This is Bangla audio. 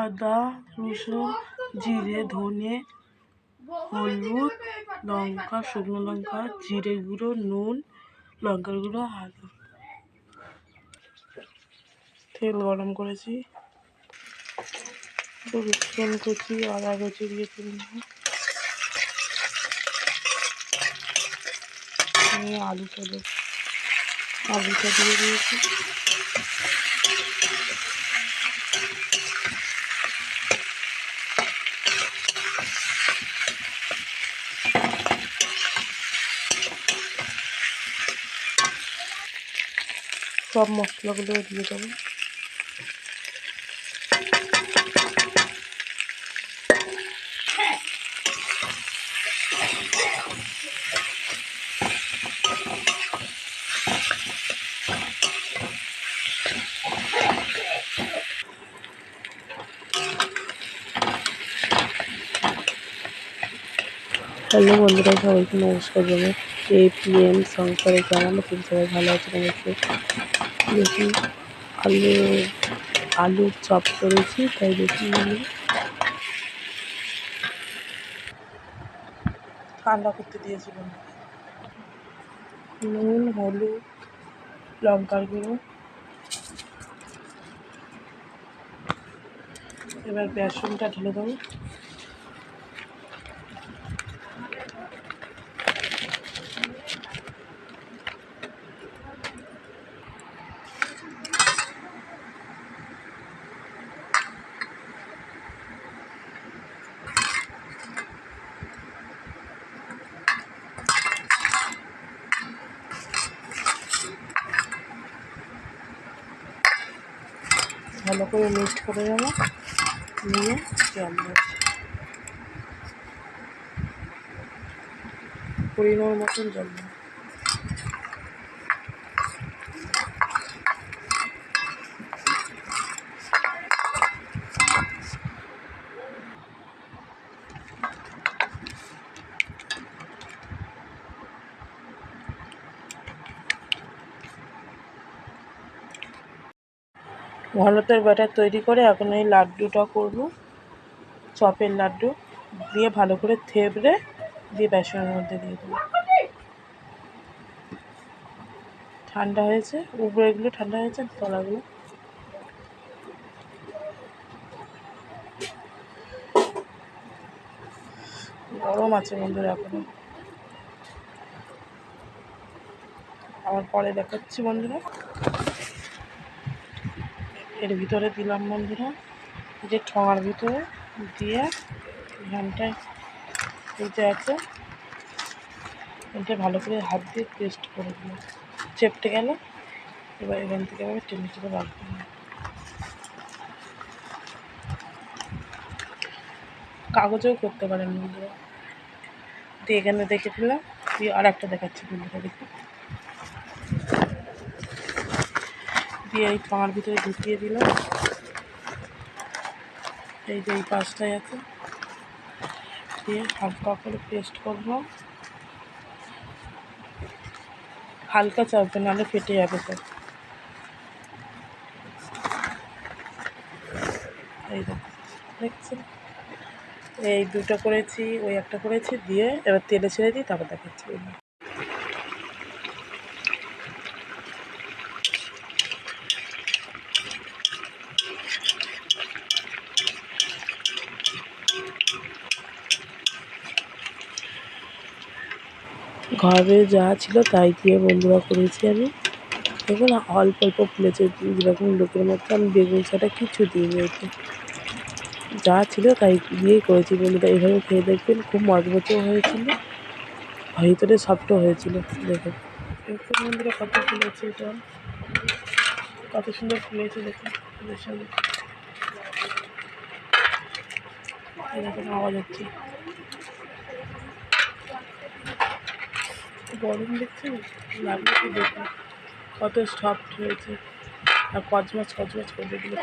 আদা, রসুন, জিরে, ধনে, হলুদ, লঙ্কা, শুকনো লঙ্কা, জিরে গুঁড়ো, নুন, লঙ্কার গুঁড়ো আলু তেল গরম করেছি। রসুন কুচি, আদা কুচি দিয়ে তেল নেব আলুটা দেব আলুটা দিয়ে দিয়েছি। সব মশলাগুলো দিয়ে দেবো। হ্যালো বন্ধুরা সবাইকে নমস্কার জানাই। এই পি এম সংসারের কেমন আছেন সবাই ভালো আছেন অবশ্যই দেখি। আলু আলুর চপ করেছি তাই দেখি। ঠান্ডা করতে দিয়েছি নুন হলুদ লঙ্কার গুঁড়ো। এবার বেসনটা ঢেলে দেবো। ভালো করে মিক্সড করে দেবো নিয়ে জল দেবো পরিমাণ মতন জল দেবো। ঘনত্বের ব্যাটার তৈরি করে এখন এই লাড্ডুটা করব। চপের লাড্ডু দিয়ে ভালো করে থেবড়ে দিয়ে বেসনের মধ্যে দিয়ে দেবো। ঠান্ডা হয়েছে উপরেগুলো ঠান্ডা হয়েছে, তলাগুলো। গরম আছে বন্ধুরা এখনও। আবার পরে দেখাচ্ছি বন্ধুরা। এর ভিতরে দিলাম বন্ধুরা, যে ঠোঙার ভিতরে দিয়ে এখানটায় এই যে আছে। এটা ভালো করে হাত দিয়ে পেস্ট করে দিলাম। চেপটে গেল, এবার এখান থেকে আমি টেনে টেনে রাখব কাগজেও করতে পারেন বন্ধুরা। দিয়ে এখানে দেখে দিলাম দিয়ে আর একটা দেখাচ্ছি বন্ধুরা দেখি দিয়ে এই ঠোঙার ভিতরে ঢুকিয়ে দিলাম এই যে এই পাশটায় আছে। দিয়ে হালকা করে পেস্ট করব। হালকা চাপবে, নাহলে ফেটে যাবে সব এই দেখো, দেখছেন? এই দুটো করেছি, ওই একটা করেছি, দিয়ে এবার তেলে ছেড়ে দিই, তারপর দেখাচ্ছি। ঘরে যা ছিল তাই দিয়ে বন্ধুরা করেছি আমি। দেখুন, অল্প অল্প ফুলেছে, যেরকম লোকের মতো আমি বেগুন ছাটা কিছু দিইনি এতে। যা ছিল তাই দিয়েই করেছি বন্ধুরা। এইভাবে খেয়ে দেখবেন খুব মজবুতও হয়েছিল, ভিতরে সফটও হয়েছিল, দেখুন। বন্ধুরা কত ফুলেছে এটা। কত সুন্দর ফুলেছে, দেখুন সঙ্গে দেখুন, আওয়াজ হচ্ছে। গরম দেখছেন লাগল কি দেখুন কত সফট হয়েছে। আর কচমাচ কচমাচ করে দিলে